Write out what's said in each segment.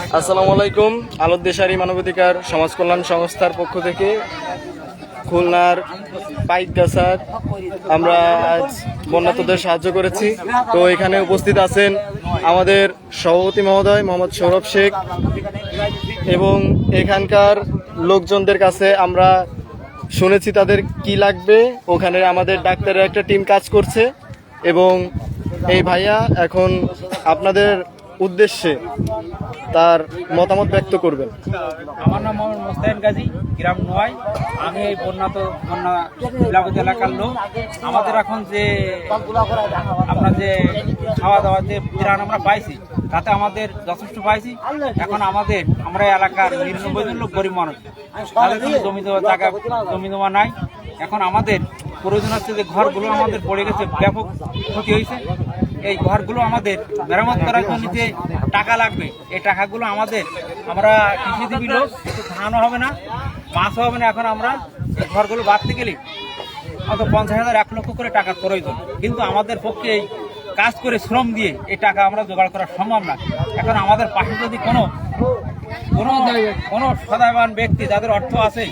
আসসালামু আলাইকুম। আলোদ্দেশারী মানবাধিকার সমাজ কল্যাণ সংস্থার পক্ষ থেকে খুলনার পাইকগাছার আমরা আজ বন্যাতদের সাহায্য করেছি। তো এখানে উপস্থিত আছেন আমাদের সভাপতি মহোদয় মোহাম্মদ সৌরভ শেখ এবং এখানকার লোকজনদের কাছে আমরা শুনেছি তাদের কি লাগবে। ওখানে আমাদের ডাক্তারের একটা টিম কাজ করছে এবং এই ভাইয়া এখন আপনাদের উদ্দেশ্যে তার মতামত ব্যক্ত করবেন। আমার নাম মোহাম্মদ মোস্তাইন গাজী, গ্রাম নোয়াই। আমি এই বন্যা তো বন্যা বিলাবত এলাকার লোক। আমাদের এখন যে আমরা যে খাওয়া দাওয়া যে ত্রাণ আমরা পাইছি, তাতে আমাদের যথেষ্ট পাইছি। এখন আমাদের আমরা এলাকার নিরানব্বই জন লোক গরিব মানুষ। তাদের কোনো জমি দেওয়া জায়গা জমি দেওয়া নাই। এখন আমাদের প্রয়োজন হচ্ছে যে ঘরগুলো আমাদের পড়ে গেছে, ব্যাপক ক্ষতি হয়েছে। এই ঘরগুলো আমাদের মেরামত করার জন্য যে টাকা লাগবে, এই টাকাগুলো আমাদের, আমরা কৃষিজীবী লোক ধানও হবে না, মাছও হবে না, এখন আমরা এই ঘরগুলো বাড়তে গেলে অত পঞ্চাশ হাজার, এক লক্ষ করে টাকার প্রয়োজন। কিন্তু আমাদের পক্ষে এই কাজ করে শ্রম দিয়ে এই টাকা আমরা জোগাড় করা সম্ভব না। এখন আমাদের পাশে যদি কোনো কোনো কোনো সদাবান ব্যক্তি, যাদের অর্থ আছে,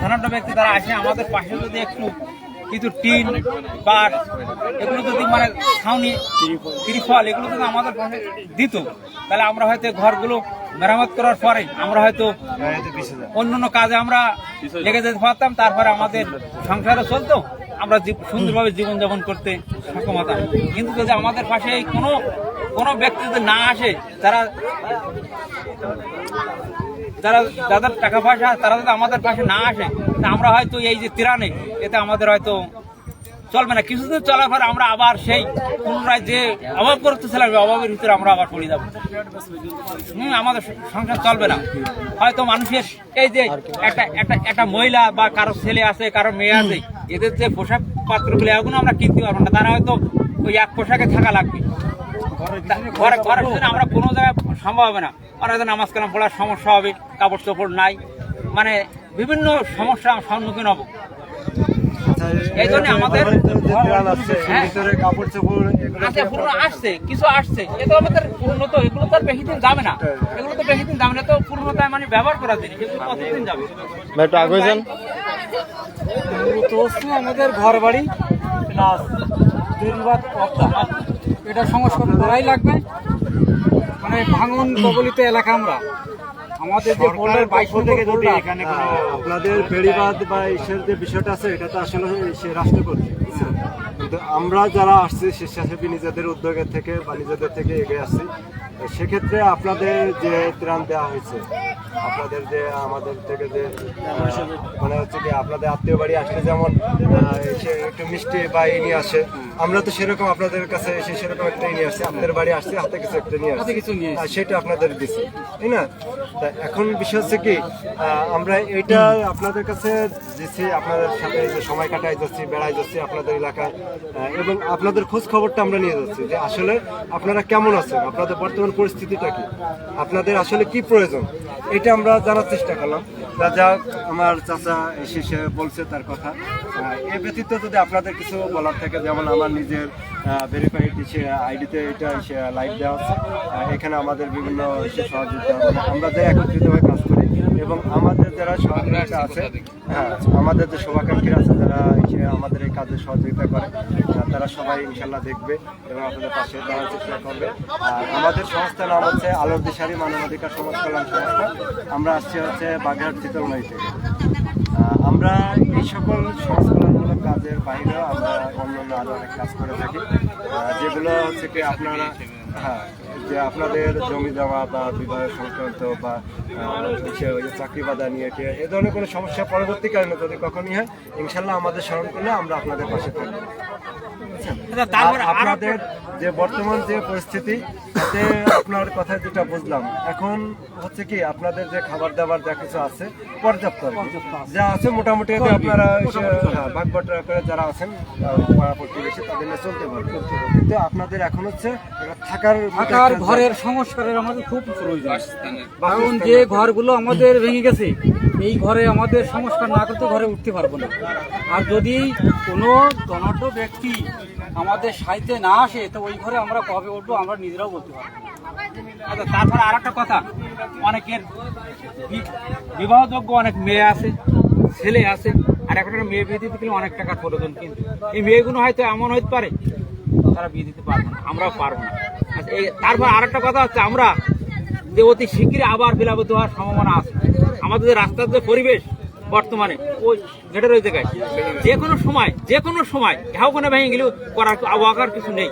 ধনাঢ্য ব্যক্তি তারা আসে, আমাদের পাশে যদি একটু কিছু টিন বাট এগুলো যদি মানে ছাউনি ত্রিফল, এগুলো যদি আমাদের দিত, তাহলে আমরা হয়তো ঘরগুলো মেরামত করার পরে আমরা হয়তো অন্য অন্য কাজে আমরা লেগে যেতে পারতাম, তারপরে আমাদের সংসারও চলতো, আমরা সুন্দরভাবে জীবনযাপন করতে সক্ষম হতাম। কিন্তু যদি আমাদের পাশে কোনো কোনো ব্যক্তি যদি না আসে, তারা যারা যাদের টাকা পয়সা, তারা যদি আমাদের পাশে না আসে আমরা হয়তো এই যে তিরানে এতে আমাদের হয়তো চলবে না। কিছুদিন চলার পরে আমরা আবার সেই পুনরায় যে অভাব করতেছিলাম ওই অভাবের ভিতরে আমরা আবার পড়ে যাব। হুম, আমাদের সংসার চলবে না। হয়তো মানুষের এই যে একটা একটা একটা মহিলা বা কারও ছেলে আছে, কারও মেয়ে আছে, এদের যে পোশাক পাত্রগুলো এগুলো আমরা কিনতে পারব না। তারা হয়তো ওই এক পোশাকে থাকা লাগবে। ঘরে ঘরের জন্য আমরা কোনো জায়গায় সম্ভব হবে না। আর হয়তো নামাজ কালাম পড়ার সমস্যা হবে কাপড় চোপড় নাই। মানে বিভিন্ন সমস্যা সম্মুখীন হব। এই জন্য আমাদের হ্যাঁ। কাপড় চোপড় এগুলো আচ্ছা আসছে কিছু আসছে। এ তো আমাদের উন্নত এগুলো তো আর বেশি দিন যাবে না। এগুলো তো বেশি দিন যাবে না তো পূর্ণতায় মানে ব্যবহার করা জিনিস এগুলো কতদিন যাবে? একটু আগে যান। আমাদের ঘর বাড়ি প্লাস পদ্মা এটা সংস্কার করাই লাগবে। মানে ভাঙন কবলিত এলাকা আমরা। আমাদের যে বোল্ডার বাইশ থেকে যদি এখানে আপনাদের বেড়িবাদ বা ইসের যে বিষয়টা আছে এটা তো আসলে সে রাষ্ট্র করছে কিন্তু আমরা যারা আসছি স্বেচ্ছাসেবী নিজেদের উদ্যোগের থেকে বা নিজেদের থেকে এগিয়ে আসছি সেক্ষেত্রে আপনাদের যে ত্রাণ দেওয়া হয়েছে আপনাদের যে আমাদের থেকে যে মানে হচ্ছে কি আপনাদের আত্মীয় বাড়ি আসলে যেমন একটু মিষ্টি বা এই নিয়ে আসে আমরা তো সেরকম আপনাদের কাছে এসে সেরকম একটা নিয়ে আসছি। আপনাদের বাড়ি আসছে হাতে কিছু একটা নিয়ে আসছি। কিছু নিয়ে আর সেটা আপনাদের দিছি তাই না? তা এখন বিষয় হচ্ছে কি আমরা এটা আপনাদের কাছে দিচ্ছি আপনাদের সাথে যে সময় কাটাই যাচ্ছি বেড়াই যাচ্ছি আপনাদের এলাকায় এবং আপনাদের খোঁজ খবরটা আমরা নিয়ে যাচ্ছি যে আসলে আপনারা কেমন আছেন আপনাদের বর্তমান পরিস্থিতিটা কি আপনাদের আসলে কি প্রয়োজন এটা আমরা জানার চেষ্টা করলাম। তা যাক আমার চাচা এসে সে বলছে তার কথা। এ ব্যতীত যদি আপনাদের কিছু বলার থাকে, যেমন আমার নিজের ভেরিফাইড সে আইডিতে এটা লাইভ দেওয়া আছে। এখানে আমাদের বিভিন্ন সহযোগিতা আমরা যে একত্রিতভাবে কাজ করি এবং আমাদের যারা সহযোগিতা আছে হ্যাঁ আমাদের যে শুভাকাঙ্ক্ষীরা আছে যারা এসে আমাদের এই কাজে সহযোগিতা করে। তারা সবাই ইনশাল্লাহ দেখবে এবং আপনাদের পাশে দাঁড়ার চেষ্টা করবে। আর আমাদের সংস্থার নাম হচ্ছে আলোর দিশারি মানবাধিকার সমাজ কল্যাণ সংস্থা। আমরা আসছি হচ্ছে বাগেরহাট শীতলমাই থেকে আমরা এই সকল সংস্করণমূলক কাজের বাইরেও আমরা অন্যান্য আরও অনেক কাজ করে থাকি। যেগুলো হচ্ছে কি আপনারা হ্যাঁ যে আপনাদের জমি জমা বা বিবাহ সংক্রান্ত বা চাকরি বাধা নিয়ে এ ধরনের কোনো সমস্যা পরবর্তীকালে যদি কখনই হয় ইনশাল্লাহ আমাদের স্মরণ করলে আমরা আপনাদের পাশে থাকব। আচ্ছা, আপনাদের যে বর্তমান যে পরিস্থিতি তাতে আপনার কথা যেটা বুঝলাম এখন হচ্ছে কি আপনাদের যে খাবার দাবার যা কিছু আছে পর্যাপ্ত যা আছে মোটামুটি আপনারা এসে, হ্যাঁ, ভাগ বাটোয়ারা করে যারা আছেন পাড়া প্রতিবেশী তাদের চলতে পারবে কিন্তু আপনাদের এখন হচ্ছে থাকার ঘরের সংস্কারের আমাদের খুব প্রয়োজন। কারণ যে ঘরগুলো আমাদের ভেঙে গেছে এই ঘরে আমাদের সংস্কার না করতে ঘরে উঠতে পারব না। আর যদি কোনো ধনাঢ্য ব্যক্তি আমাদের সাহিত্যে না আসে তো ওই ঘরে আমরা কবে উঠবো আমরা নিজেরাও বলতে পারব। আচ্ছা তারপরে আর একটা কথা। অনেকের বিবাহযোগ্য অনেক মেয়ে আছে ছেলে আছে আর এখন একটা মেয়ে বিয়ে দিতে গেলে অনেক টাকার প্রয়োজন কিন্তু। এই মেয়েগুলো হয়তো এমন হতে পারে তারা বিয়ে দিতে পারব না আমরাও পারব না। আচ্ছা, আর একটা কথা হচ্ছে আমরা যে অতি শীঘ্রই আবার বিলাপিত হওয়ার সম্ভাবনা আছে। আমাদের যে রাস্তার যে পরিবেশ বর্তমানে ওই ঘেটে রয়েছে গাছ যে কোনো সময় যে কোনো সময় ঘাও কোনো ভেঙে গেলেও করার আবহাওয়ার কিছু নেই।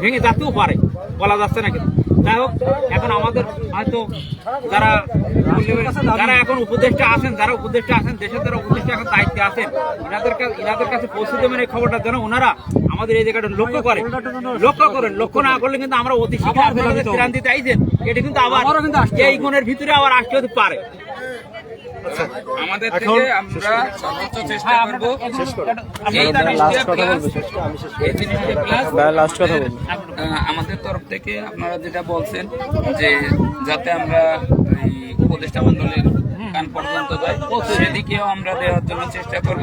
ভেঙে যাতেও পারে বলা যাচ্ছে না কিন্তু। যাই হোক এখন আমাদের হয়তো যারা যারা এখন উপদেষ্টা আছেন যারা উপদেষ্টা আছেন দেশের যারা উপদেষ্টা এখন দায়িত্বে আছেন এনাদের কাছে এনাদের কাছে পৌঁছে দেবেন এই খবরটা যেন ওনারা আমাদের এই জায়গাটা লক্ষ্য করে। লক্ষ্য করেন লক্ষ্য না করলে কিন্তু আমরা অতি শীঘ্র আবার আপনাদের দিতে আইছেন এটা কিন্তু আবার এই গুণের ভিতরে আবার আসতে হতে পারে। আমাদের থেকে আমরা সর্বোচ্চ চেষ্টা করব। এই আমাদের তরফ থেকে আপনারা যেটা বলছেন যে যাতে আমরা এই উপদেষ্টা মন্ডলীর কান পর্যন্ত যাই সেদিকেও আমরা দেওয়ার জন্য চেষ্টা করব।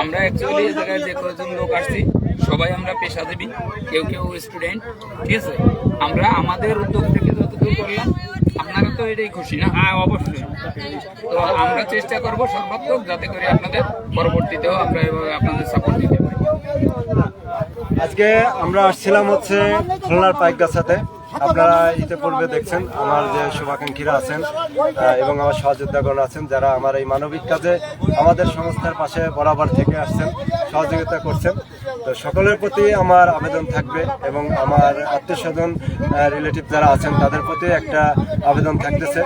আমরা অ্যাকচুয়ালি এই জায়গায় যে কয়েকজন লোক আসছি সবাই আমরা পেশাজীবী কেউ কেউ স্টুডেন্ট ঠিক আছে? আমরা আমাদের উদ্যোগ থেকে যতদূর করলাম আপনারা তো এটাই খুশি না? হ্যাঁ অবশ্যই। তো আমরা চেষ্টা করব সর্বাত্মক যাতে করে আপনাদের পরবর্তীতেও আমরা এভাবে আপনাদের সাপোর্ট দিতে পারি। আজকে আমরা আসছিলাম হচ্ছে খুলনার পাইকগাছাতে। আপনারা ইতিপূর্বে দেখছেন আমার যে শুভাকাঙ্ক্ষীরা আছেন এবং আমার সহযোদ্ধাগণ আছেন যারা আমার এই মানবিক কাজে আমাদের সংস্থার পাশে বরাবর থেকে আসছেন সহযোগিতা করছেন। তো সকলের প্রতি আমার আবেদন থাকবে এবং আমার আত্মীয় স্বজন রিলেটিভ যারা আছেন তাদের প্রতি একটা আবেদন থাকতেছে।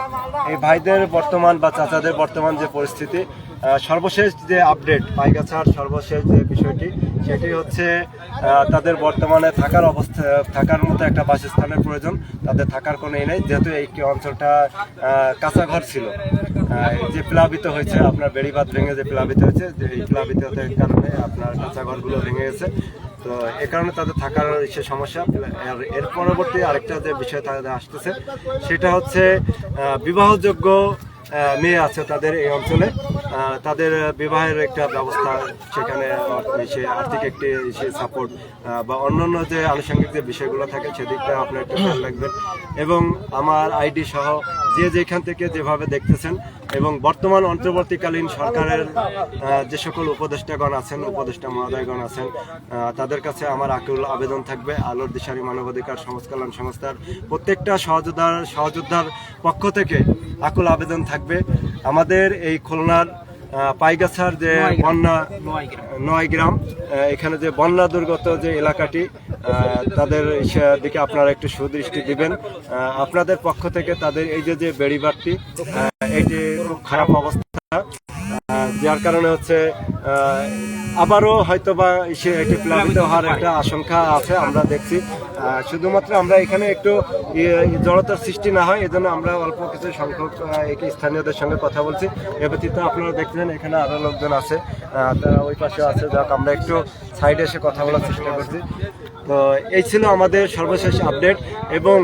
এই ভাইদের বর্তমান বা চাচাদের বর্তমান যে পরিস্থিতি সর্বশেষ যে আপডেট পাইগাছার সর্বশেষ যে বিষয়টি সেটি হচ্ছে তাদের বর্তমানে থাকার অবস্থা, থাকার মতো একটা বাসস্থানের প্রয়োজন। তাদের থাকার কোনো ই নেই, যেহেতু এই অঞ্চলটা কাঁচা ঘর ছিল। যে প্লাবিত হয়েছে, আপনার বেড়িবাদ ভেঙে যে প্লাবিত হয়েছে, যে এই প্লাবিতের কারণে আপনার কাঁচা ঘরগুলো ভেঙে গেছে। তো এ কারণে তাদের থাকার সে সমস্যা। আর এর পরবর্তী আরেকটা যে বিষয় তাদের আসতেছে, সেটা হচ্ছে বিবাহযোগ্য মেয়ে আছে তাদের এই অঞ্চলে। তাদের বিবাহের একটা ব্যবস্থা সেখানে সে আর্থিক একটি সে সাপোর্ট বা অন্যান্য যে আনুষঙ্গিক যে বিষয়গুলো থাকে সেদিকটা আপনার একটু খেয়াল রাখবেন। এবং আমার আইডি সহ যে যেখান থেকে যেভাবে দেখতেছেন এবং বর্তমান অন্তর্বর্তীকালীন সরকারের যে সকল উপদেষ্টাগণ আছেন, উপদেষ্টা মহোদয়গণ আছেন তাদের কাছে আমার আকুল আবেদন থাকবে। আলোর দিশারি মানবাধিকার সমাজ কল্যাণ সংস্থার প্রত্যেকটা সহযোদ্ধার সহযোদ্ধার পক্ষ থেকে আকুল আবেদন থাকবে। আমাদের এই খুলনার পাইগাছার যে বন্যা নয় গ্রাম। এখানে যে বন্যা দুর্গত যে এলাকাটি তাদের দিকে আপনারা একটু সুদৃষ্টি দিবেন আপনাদের পক্ষ থেকে তাদের এই যে যে বেড়িবারটি এই যে খুব খারাপ অবস্থা যার কারণে হচ্ছে আহ, আবারও হয়তো বা সে এটি প্লাবিত হওয়ার একটা আশঙ্কা আছে আমরা দেখছি। শুধুমাত্র আমরা এখানে একটু ইয়ে, জড়তার সৃষ্টি না হয় এজন্য আমরা অল্প কিছু সংখ্যক স্থানীয়দের সঙ্গে কথা বলছি। এ ব্যতীত আপনারা দেখছেন এখানে আরও লোকজন আছে। তারা ওই পাশে আছে যাক আমরা একটু সাইডে এসে কথা বলার চেষ্টা করছি। তো এই ছিল আমাদের সর্বশেষ আপডেট এবং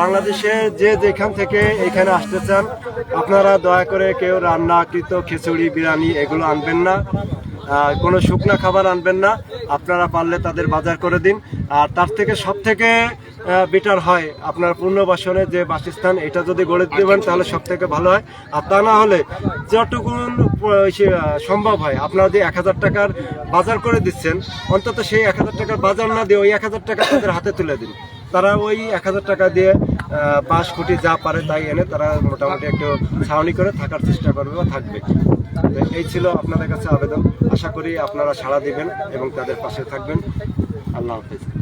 বাংলাদেশে যে যেখান থেকে এখানে আসতে চান আপনারা দয়া করে কেউ রান্নাকৃত খিচুড়ি বিরিয়ানি এগুলো আনবেন না। কোনো শুকনা খাবার আনবেন না। আপনারা পারলে তাদের বাজার করে দিন। আর তার থেকে সব থেকে বেটার হয় আপনার পুনর্বাসনে যে বাসস্থান, এটা যদি গড়ে দেবেন তাহলে সব থেকে ভালো হয়। আর তা না হলে যতটুকুন সম্ভব হয়, আপনারা যে এক হাজার টাকার বাজার করে দিচ্ছেন, অন্তত সেই এক হাজার টাকার বাজার না দিয়ে ওই এক হাজার টাকা তাদের হাতে তুলে দিন। তারা ওই এক হাজার টাকা দিয়ে পাঁচ কোটি যা পারে তাই এনে তারা মোটামুটি একটু ছাউনি করে থাকার চেষ্টা করবে বা থাকবে। এই ছিল আপনাদের কাছে আবেদন। আশা করি আপনারা সাড়া দিবেন এবং তাদের পাশে থাকবেন। আল্লাহ হাফিজ।